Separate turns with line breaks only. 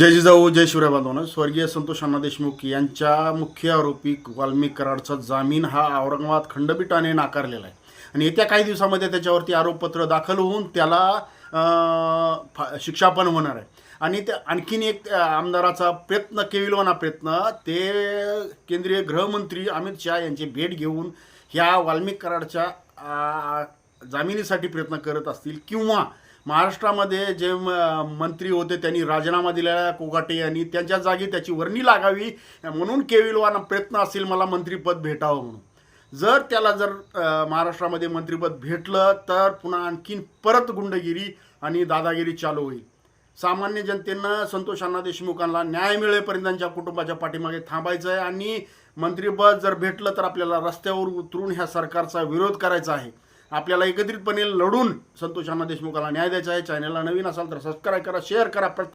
जय जिजाऊ जय शिवराय बांधवानं. स्वर्गीय संतोष अण्णा देशमुख यांच्या मुख्य आरोपी वाल्मिक कराडचा जामीन हा औरंगाबाद खंडपीठाने नाकारलेला आहे. आणि येत्या काही दिवसामध्ये त्याच्यावरती आरोपपत्र दाखल होऊन त्याला फा- शिक्षा पण होणार आहे. आणि त्या आणखीन एक आमदाराचा प्रयत्न केविलवाना प्रयत्न ते केंद्रीय गृहमंत्री अमित शहा यांची भेट घेऊन ह्या वाल्मिक कराडच्या जामिनीसाठी प्रयत्न करत असतील किंवा महाराष्ट्रामध्ये जे मंत्री होते त्यांनी राजीनामा दिलेला कोगाटे यांनी. त्यांच्या जागी त्याची वर्णी लागावी. म्हणून केविलवाना प्रयत्न असेल मला मंत्रीपद भेटावं म्हणून. जर त्याला जर महाराष्ट्रामध्ये मंत्रिपद भेटलं तर पुन्हा आणखीन परत गुंडगिरी आणि दादागिरी चालू होईल. सामान्य जनतेनं संतोष अण्णा देशमुखांना न्याय मिळेपर्यंत त्यांच्या कुटुंबाच्या पाठीमागे थांबायचं आहे आणि मंत्रिपद जर भेटलं तर आपल्याला रस्त्यावर उतरून ह्या सरकारचा विरोध करायचा आहे. आपल्याला एकत्रितपणे लढून संतोष अण्णा देशमुखाला न्याय द्यायचा आहे. चॅनलला नवीन असाल तर सबस्क्राईब करा शेअर करा